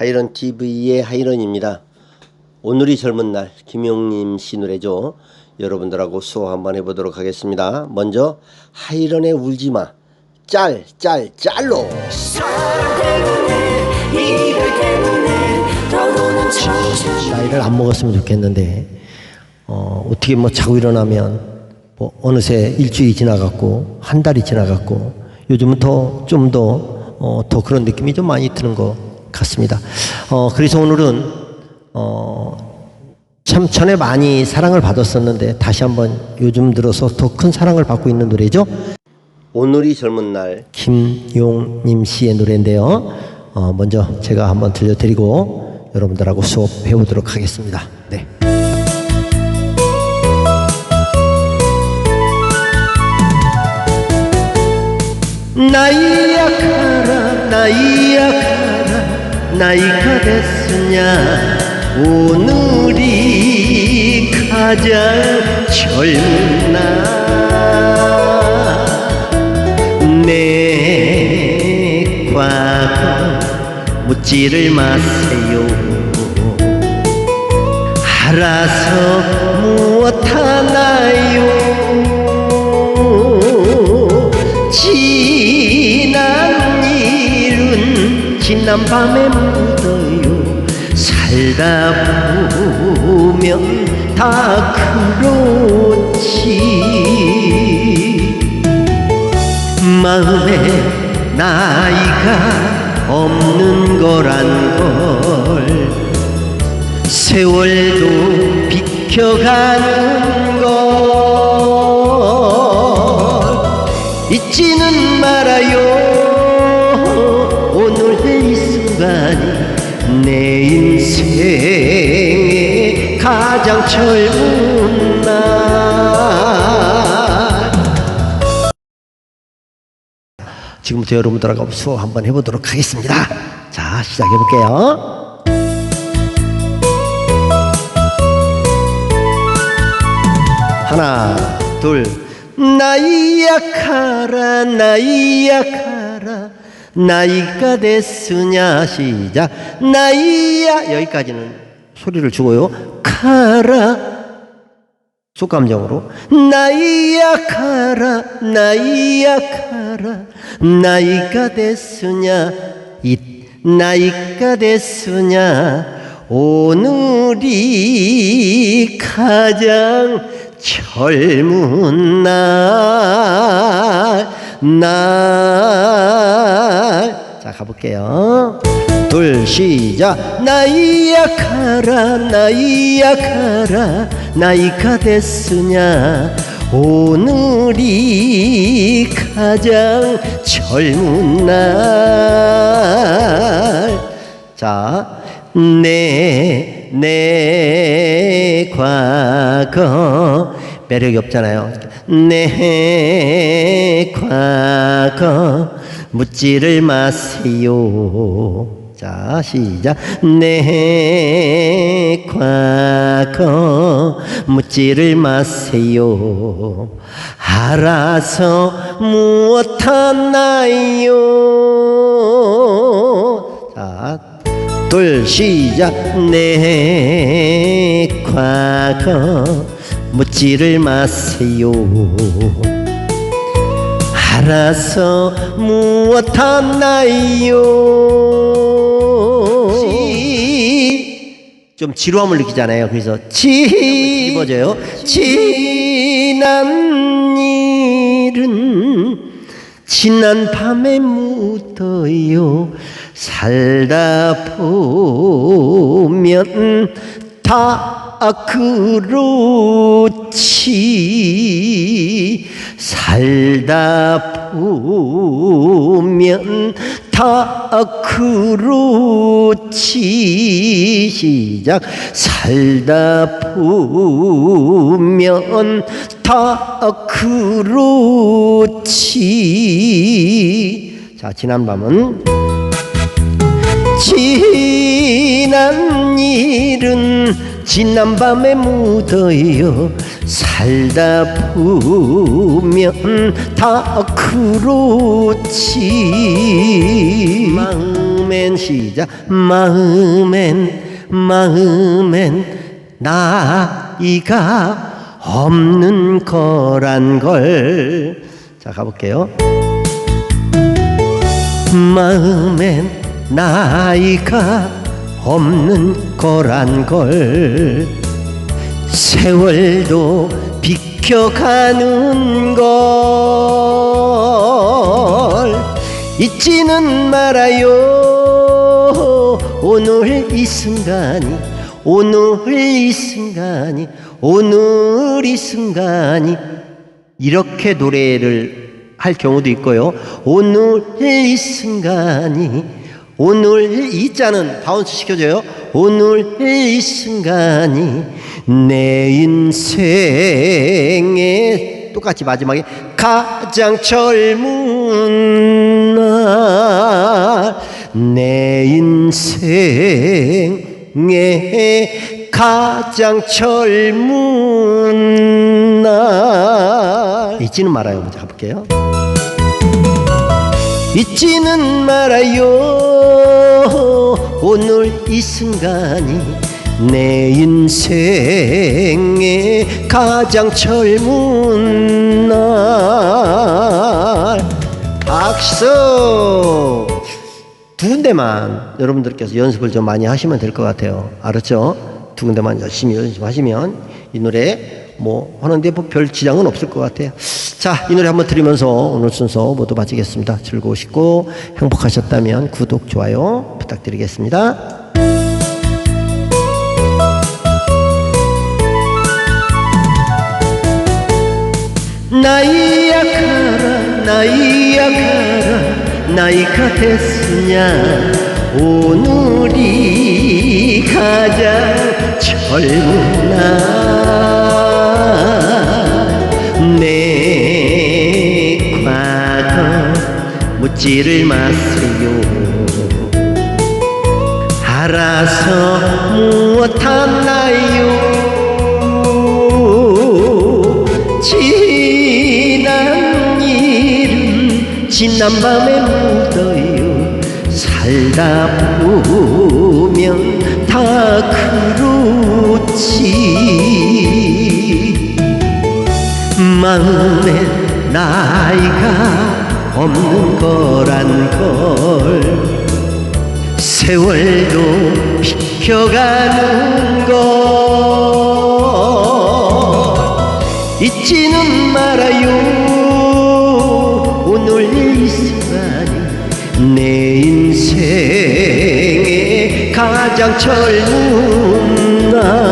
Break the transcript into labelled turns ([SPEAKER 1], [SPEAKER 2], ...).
[SPEAKER 1] 하이런 TV의 하이런입니다. 오늘이 젊은 날 김용림 씨 노래죠. 여러분들하고 수업 한번 해보도록 하겠습니다. 먼저 하이런의 울지마 짤 짤 짤로 나이를 안 먹었으면 좋겠는데 어, 어떻게 뭐 자고 일어나면 뭐 어느새 일주일이 지나갔고 한 달이 지나갔고 요즘은 더 좀더 어, 더 그런 느낌이 좀 많이 드는 것 같습니다. 어, 그래서 오늘은 어, 참 전에 많이 사랑을 받았었는데 다시 한번 요즘 들어서 더 큰 사랑을 받고 있는 노래죠. 오늘이 젊은 날 김용님 씨의 노래인데요. 어, 먼저 제가 한번 들려드리고 여러분들하고 수업 해 보도록 하겠습니다. 네. 나이야 가라 나이야 가라 나이가 됐으냐? 오늘이 가장 젊은 날내 과거 묻지를 마세요. 알아서 무엇 하나요 지난 밤에 묻어요. 살다 보면 다 그렇지. 마음에 나이가 없는 거란 걸 세월도 비켜가는 걸 잊지는 말아요 오늘의 이 순간이 내 인생의 가장 젊은 날. 지금부터 여러분들하고 수업 한번 해보도록 하겠습니다. 자 시작해 볼게요. 하나 둘. 나이야 가라 나이야 가라 나이가 됐으냐 시작. 나이야. 여기까지는 소리를 주고요. 가라. 속감정으로. 나이야 가라. 나이야 가라. 나이가 됐으냐. 이 나이가 됐으냐. 오늘이 가장 젊은 날, 날. 자, 가볼게요. 둘, 시작. 나이야 가라, 나이야 가라, 나이가 됐으냐. 오늘이 가장 젊은 날. 자, 내, 내 과거. 매력이 없잖아요. 내 과거. 묻지를 마세요. 자, 시작. 내 과거 묻지를 마세요. 알아서 무엇 하나요? 자, 둘, 시작. 내 과거 묻지를 마세요. 알아서 무엇 하나요? 지, 좀 지루함을 느끼잖아요. 그래서 지 입어져요. 지난 일은 지난 밤에 묻어요. 살다 보면 다 그렇지 살다 보면 다 그렇지 시작. 살다 보면 다 그렇지 자 지난 밤은 지난 일은 지난 밤에 묻어요 살다 보면 다 그렇지. 마음엔 시작 마음엔 마음엔 나이가 없는 거란 걸. 자 가볼게요. 마음엔 나이가 없는 거란 걸. 세월도 비켜가는 걸. 잊지는 말아요. 오늘 이 순간이 오늘 이 순간이 오늘 이 순간이. 이렇게 노래를 할 경우도 있고요. 오늘 이 순간이 오늘 이 자는 바운스 시켜줘요. 오늘 이 순간이 내 인생의 똑같이 마지막에 가장 젊은 날 내 인생의 가장 젊은 날. 잊지는 말아요. 먼저 가볼게요. 잊지는 말아요 오늘 이 순간이 내 인생의 가장 젊은 날. 박수! 두 군데만 여러분들께서 연습을 좀 많이 하시면 될 것 같아요. 알았죠? 두 군데만 열심히 연습하시면 이 노래 뭐 하는데 뭐 별 지장은 없을 것 같아요. 자, 이 노래 한번 들으면서 오늘 순서 모두 마치겠습니다. 즐거우시고 행복하셨다면 구독, 좋아요 부탁드리겠습니다. 나이야 가라 나이야 가라 나이가 됐으냐 오늘이 가장 젊은 날내 과거 묻지를 마세요. 알아서 무엇하나요? 지난 일은 지난 밤에 묻어요 살다 보면 다 그렇지. 마음에 나이가 없는 거란 걸 세월도 비켜가는 걸 잊지는 말아요 가장 젊은 날